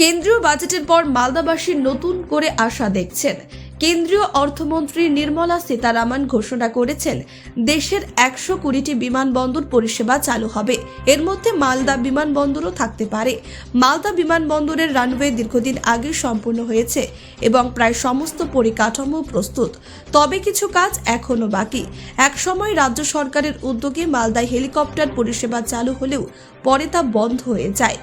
কেন্দ্রীয় বাজেটের পর মালদাবাসী নতুন করে আশা দেখছেন। কেন্দ্রীয় অর্থমন্ত্রী নির্মলা সীতারামন ঘোষণা করেছেন, দেশের একশো কুড়িটি বিমানবন্দর পরিষেবা চালু হবে। এর মধ্যে মালদা বিমানবন্দরও থাকতে পারে। মালদা বিমানবন্দরের রানওয়ে দীর্ঘদিন আগে সম্পূর্ণ হয়েছে এবং প্রায় সমস্ত পরিকাঠামো প্রস্তুত। তবে কিছু কাজ এখনও বাকি। একসময় রাজ্য সরকারের উদ্যোগে মালদায় হেলিকপ্টার পরিষেবা চালু হলেও পরে তা বন্ধ হয়ে যায়।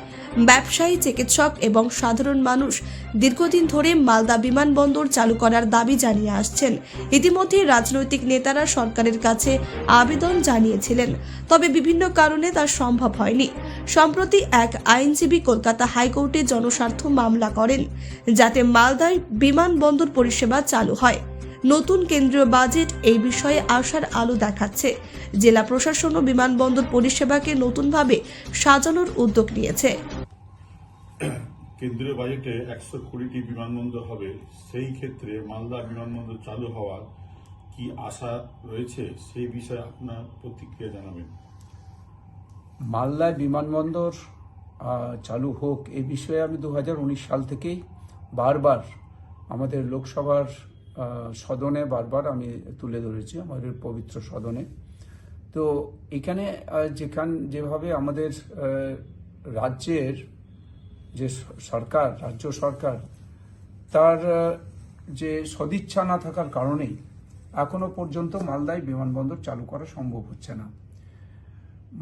ব্যবসায়ী, চিকিৎসক এবং সাধারণ মানুষ দীর্ঘদিন ধরে মালদা বিমানবন্দর চালু করার দাবি জানিয়ে আসছেন। ইতিমধ্যে রাজনৈতিক নেতারা সরকারের কাছে আবেদন জানিয়েছিলেন, তবে বিভিন্ন কারণে তা সম্ভব হয়নি। সম্প্রতি এক আইনজীবী কলকাতা হাইকোর্টে জনস্বার্থ মামলা করেন, যাতে মালদায় বিমানবন্দর পরিষেবা চালু হয়। নতুন কেন্দ্রীয় বাজেট এই বিষয়ে আশার আলো দেখাচ্ছে। জেলা প্রশাসন ও বিমানবন্দর পরিষেবাকে নতুনভাবে সাজানোর উদ্যোগ নিয়েছে। কেন্দ্রীয় বাজেটে একশো কুড়িটি বিমানবন্দর হবে। সেই ক্ষেত্রে মালদা বিমানবন্দর চালু হওয়ার কি আশা রয়েছে, সেই বিষয়ে আপনার প্রতিক্রিয়া জানাবেন। মালদায় বিমানবন্দর চালু হোক, এ বিষয়ে আমি দু হাজার উনিশ সাল থেকেই বারবার আমাদের লোকসভার সদনে বারবার আমি তুলে ধরেছি, আমাদের পবিত্র সদনে। তো এখানে যেখান, যেভাবে আমাদের রাজ্যের যে সরকার, রাজ্য সরকার, তার যে সদিচ্ছা না থাকার কারণেই এখনও পর্যন্ত মালদায় বিমানবন্দর চালু করা সম্ভব হচ্ছে না।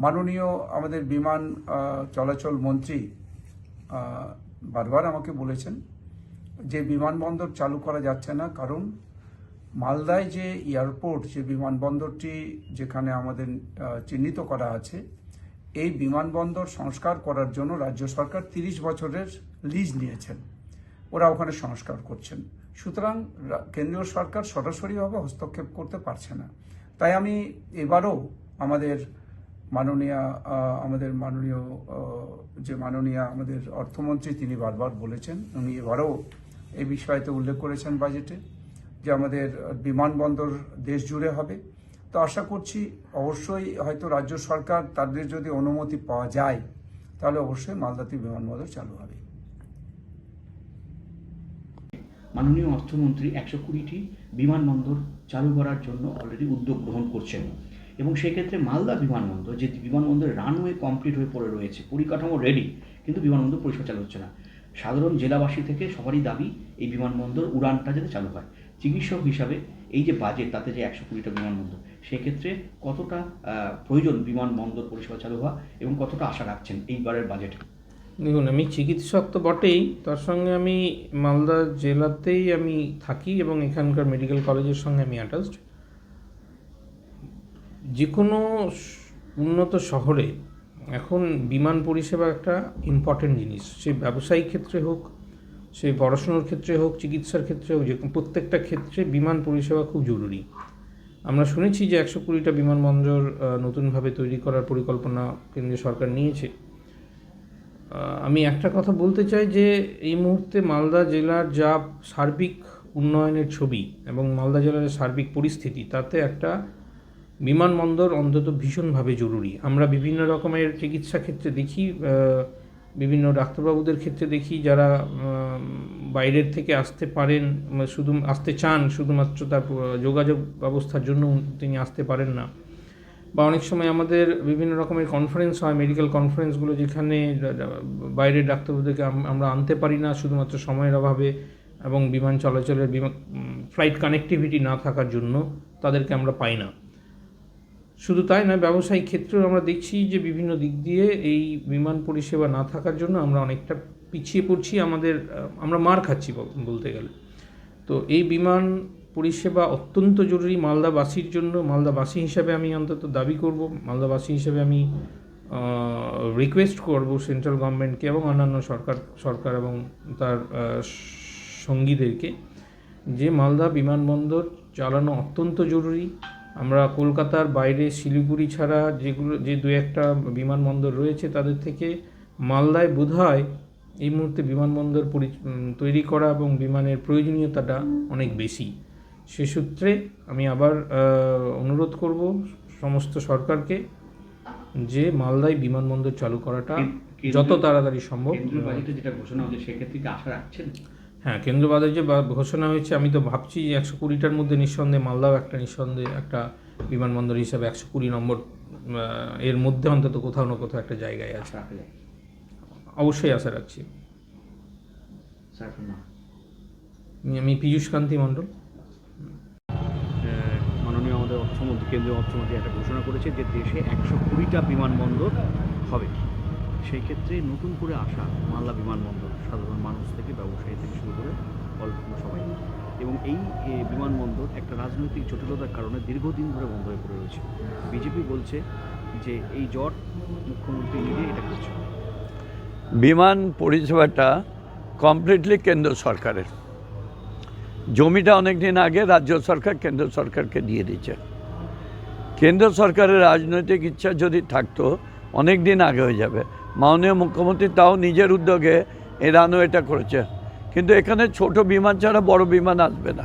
মাননীয় আমাদের বিমান চলাচল মন্ত্রী বারবার আমাকে বলেছেন যে বিমানবন্দর চালু করা যাচ্ছে না কারণ মালদায় যে এয়ারপোর্ট, যে বিমানবন্দরটি যেখানে আমাদের চিহ্নিত করা আছে এই বিমানবন্দর সংস্কার করার জন্য রাজ্য সরকার তিরিশ বছরের লিজ নিয়েছেন। ওরা ওখানে সংস্কার করছেন। সুতরাং কেন্দ্রীয় সরকার সরাসরিভাবে হস্তক্ষেপ করতে পারছে না। তাই আমি এবারও আমাদের মাননীয় আমাদের মাননীয় যে মাননীয় আমাদের অর্থমন্ত্রী তিনি বারবার বলেছেন, উনি এবারও এই বিষয়তে উল্লেখ করেছেন বাজেটে যে আমাদের বিমানবন্দর দেশ জুড়ে হবে। তো আশা করছি অবশ্যই হয়তো রাজ্য সরকার তাদের যদি অনুমতি পাওয়া যায়, তাহলে অবশ্যই মালদাতে বিমানবন্দর চালু হবে। মাননীয় অর্থমন্ত্রী একশো কুড়িটি বিমানবন্দর চালু করার জন্য অলরেডি উদ্যোগ গ্রহণ করছেন এবং সেক্ষেত্রে মালদা বিমানবন্দর, যে বিমানবন্দরের রানওয়ে কমপ্লিট হয়ে পড়ে রয়েছে, পরিকাঠামো রেডি কিন্তু বিমানবন্দর পরিষেবা চালু হচ্ছে না। সাধারণ জেলাবাসী থেকে সবারই দাবি, এই বিমানবন্দর উড়ানটা যাতে চালু হয়। চিকিৎসক হিসাবে এই যে বাজেট তাতে যে একশো কুড়িটা বিমানবন্দর সেক্ষেত্রে কতটা প্রয়োজন বিমানবন্দর পরিষেবা চালু হওয়া এবং কতটা আশা রাখছেন এইবারের বাজেটে দেখুন, আমি চিকিৎসক তো বটেই, তার সঙ্গে আমি মালদা জেলাতেই আমি থাকি এবং এখানকার মেডিকেল কলেজের সঙ্গে আমি অ্যাটাচড যে কোনো উন্নত শহরে এখন বিমান পরিষেবা একটা ইম্পর্টেন্ট জিনিস। সে ব্যবসায়িক ক্ষেত্রে হোক, সে পড়াশুনোর ক্ষেত্রে হোক, চিকিৎসার ক্ষেত্রে হোক, যে প্রত্যেকটা ক্ষেত্রে বিমান পরিষেবা খুব জরুরি। আমরা শুনেছি যে একশো কুড়িটা বিমানবন্দর নতুনভাবে তৈরি করার পরিকল্পনা কেন্দ্রীয় সরকার নিয়েছে। আমি একটা কথা বলতে চাই যে এই মুহূর্তে মালদা জেলার যা সার্বিক উন্নয়নের ছবি এবং মালদা জেলার সার্বিক পরিস্থিতি, তাতে একটা বিমানবন্দর অন্তত ভীষণভাবে জরুরি। আমরা বিভিন্ন রকমের চিকিৎসা ক্ষেত্রে দেখি বিভিন্ন ডাক্তারবাবুদের ক্ষেত্রে দেখি যারা বাইরের থেকে আসতে পারেন উম, শুধু আসতে চান শুধুমাত্র তার যোগাযোগ ব্যবস্থার জন্য তিনি আসতে পারেন না। বা অনেক সময় আমাদের বিভিন্ন রকমের কনফারেন্স হয় মেডিকেল কনফারেন্সগুলো যেখানে বাইরের ডাক্তারবাবুদেরকে আমরা আনতে পারি না শুধুমাত্র সময়ের অভাবে এবং বিমান চলাচলের বিমান ফ্লাইট কানেক্টিভিটি না থাকার জন্য তাদেরকে আমরা পাই না। শুধু তাই নয়, ব্যবসায়িক ক্ষেত্রেও আমরা দেখছি যে বিভিন্ন দিক দিয়ে এই বিমান পরিষেবা না থাকার জন্য আমরা অনেকটা পিছিয়ে পড়ছি, আমাদের আমরা মার খাচ্ছি বলতে গেলে। তো এই বিমান পরিষেবা অত্যন্ত জরুরি মালদাবাসীর জন্য। মালদাবাসী হিসাবে আমি অন্তত দাবি করব, মালদাবাসী হিসাবে আমি রিকোয়েস্ট করব সেন্ট্রাল গভর্নমেন্টকে এবং অন্যান্য সরকার সরকার এবং তার সঙ্গীদেরকে যে মালদা বিমানবন্দর চালানো অত্যন্ত জরুরি। আমরা কলকাতার বাইরে শিলিগুড়ি ছাড়া যেগুলো যে দু একটা বিমানবন্দর রয়েছে তাদের থেকে মালদায় বোধহয় এই মুহূর্তে বিমানবন্দর পরি তৈরি করা এবং বিমানের প্রয়োজনীয়তাটা অনেক বেশি। সে সূত্রে আমি আবার অনুরোধ করব সমস্ত সরকারকে যে মালদায় বিমানবন্দর চালু করাটা যত তাড়াতাড়ি সম্ভব যেটা ঘোষণা হচ্ছে সেক্ষেত্রে আশা রাখছেন? হ্যাঁ কেন্দ্র বাজার যে ঘোষণা হয়েছে আমি তো ভাবছি যে একশো কুড়িটার মধ্যে নিঃসন্দেহে মালদাও একটা নিঃসন্দেহে একটা বিমানবন্দর হিসাবে একশো কুড়ি নম্বর এর মধ্যে অন্তত কোথাও না কোথাও একটা জায়গায় আছে। অবশ্যই আশা রাখছি। আমি পীযূষ কান্তি মণ্ডল। মাননীয় আমাদের অর্থমন্ত্রী কেন্দ্রীয় অর্থমন্ত্রী একটা ঘোষণা করেছে যে দেশে একশো কুড়িটা বিমানবন্দর হবে। সেই ক্ষেত্রে নতুন করে আসা মালদা বিমানবন্দর সাধারণ মানুষ থেকে, ব্যবসায়ী থেকে শুরু করে অল্প সবাই এবং এই বিমানবন্দর একটা রাজনৈতিক জটিলতার কারণে দীর্ঘদিন ধরে বন্ধ হয়ে পড়ে রয়েছে। বিজেপি বলছে যে এই জট মুখ্যমন্ত্রী নিজে এটা করছে বিমান পরিষেবাটা কমপ্লিটলি কেন্দ্র সরকারের। জমিটা অনেক দিন আগে রাজ্য সরকার কেন্দ্র সরকারকে দিয়ে দিচ্ছে কেন্দ্র সরকারের রাজনৈতিক ইচ্ছা যদি থাকতো অনেক দিন আগে হয়ে যাবে। মাননীয় মুখ্যমন্ত্রী তাও নিজের উদ্যোগে এই রানওয়েটা করেছে। কিন্তু এখানে ছোট বিমান ছাড়া বড় বিমান আসবে না।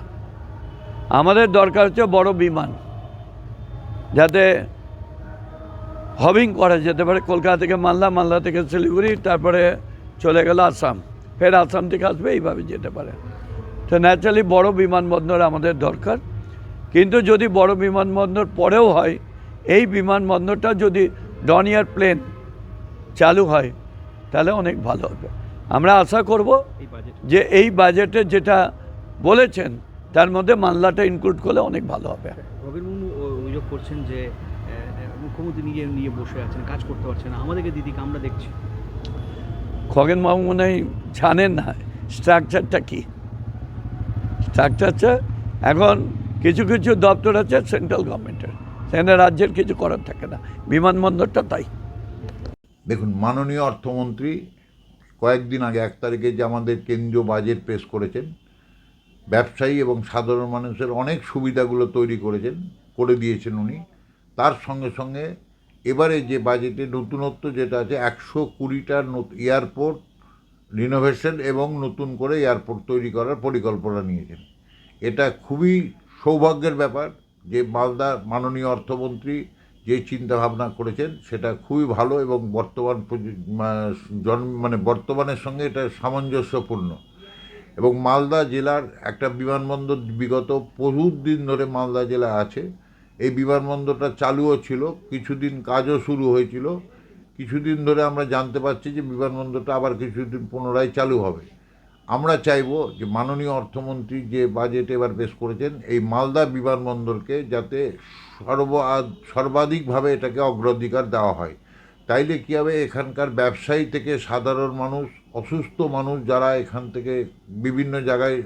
আমাদের দরকার হচ্ছে বড় বিমান। যাতে হবিং করা যেতে পারে। কলকাতা থেকে মালদা মালদা থেকে শিলিগুড়ি, তারপরে চলে গেল আসাম। ফের আসাম থেকে আসবে, এইভাবে যেতে পারে। তো ন্যাচারালি বড় বিমানবন্দর আমাদের দরকার। কিন্তু যদি বড় বিমানবন্দর পরেও হয়, এই বিমানবন্দরটা যদি ডনিয়ার প্লেন চালু হয় তাহলে অনেক ভালো হবে। আমরা আশা করব যে এই বাজেটে যেটা বলেছেন তার মধ্যে মালদাটা ইনক্লুড করলে অনেক ভালো হবে। অভিযোগ করছেন যে মুখ্যমন্ত্রী নিজে নিয়ে বসে আছেন কাজ করতে পারছেন আমাদেরকে দিদিকে আমরা দেখছি। খগেন বাবু মনে হয় জানেন না স্ট্রাকচারটা কী? স্ট্রাকচারটা এখন কিছু কিছু দপ্তর আছে সেন্ট্রাল গভর্নমেন্টের সেখানে রাজ্যের কিছু করার থাকে না। বিমানবন্দরটা তাই। দেখুন, মাননীয় অর্থমন্ত্রী কয়েকদিন আগে, এক তারিখে যে আমাদের কেন্দ্রীয় বাজেট পেশ করেছেন, ব্যবসায়ী এবং সাধারণ মানুষের অনেক সুবিধাগুলো তৈরি করেছেন, করে দিয়েছেন উনি। তার সঙ্গে সঙ্গে এবারে যে বাজেটে নতুনত্ব যেটা আছে, একশো কুড়িটার এয়ারপোর্ট রিনোভেশন এবং নতুন করে এয়ারপোর্ট তৈরি করার পরিকল্পনা নিয়েছেন। এটা খুবই সৌভাগ্যের ব্যাপার যে মালদা মাননীয় অর্থমন্ত্রী যে চিন্তা ভাবনা করেছেন, সেটা খুবই ভালো এবং বর্তমান জন মানে বর্তমানের সঙ্গে এটা সামঞ্জস্যপূর্ণ। এবং মালদা জেলার একটা বিমানবন্দর বিগত প্রচুর দিন ধরে মালদা জেলা আছে। এই বিমানবন্দরটা চালুও ছিল, কিছুদিন কাজও শুরু হয়েছিল। কিছুদিন ধরে আমরা জানতে পারছি যে বিমানবন্দরটা আবার কিছুদিন পুনরায় চালু হবে। আমরা চাইব যে মাননীয় অর্থমন্ত্রী যে বাজেট এবার পেশ করেছেন, এই মালদা বিমানবন্দরকে যাতে সর্ব সর্বাধিকভাবে এটাকে অগ্রাধিকার দেওয়া হয়। তাইলে কী হবে? এখানকার ব্যবসায়ী থেকে সাধারণ মানুষ, অসুস্থ মানুষ যারা এখান থেকে বিভিন্ন জায়গায়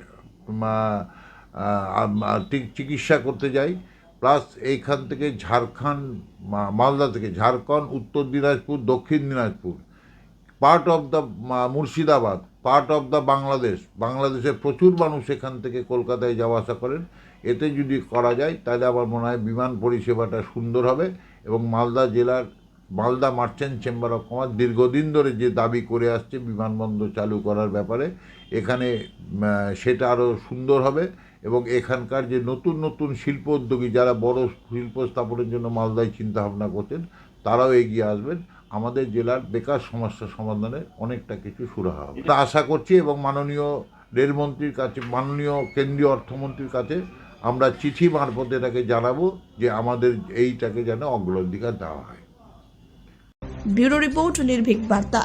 চিকিৎসা করতে যায়, প্লাস এইখান থেকে ঝাড়খণ্ড মালদা থেকে Jharkhand, Uttar Dinajpur, Dakshin Dinajpur part of the Murshidabad part of the Bangladesh বাংলাদেশের প্রচুর মানুষ এখান থেকে কলকাতায় যাওয়া আসা করেন। এতে যদি করা যায়, তাহলে আমার মনে হয় বিমান পরিষেবাটা সুন্দর হবে এবং মালদা জেলার, Malda merchant chamber of commerce দীর্ঘদিন ধরে যে দাবি করে আসছে বিমানবন্দর চালু করার ব্যাপারে, এখানে সেটা আরও সুন্দর হবে এবং এখানকার যে নতুন নতুন শিল্প উদ্যোগী যারা বড় শিল্প স্থাপনের জন্য মালদায় চিন্তাভাবনা করছেন, তারাও এগিয়ে আসবেন। আমাদের জেলার বেকার সমস্যা সমাধানে অনেকটা কিছু সুরাহা হবে। তা আশা করছি এবং মাননীয় রেলমন্ত্রীর কাছে মাননীয় কেন্দ্রীয় অর্থমন্ত্রীর কাছে আমরা চিঠি মারফত এটাকে জানাব যে আমাদের এইটাকে যেন অগ্রাধিকার দেওয়া হয়। ব্যুরো রিপোর্ট নির্ভীক বার্তা।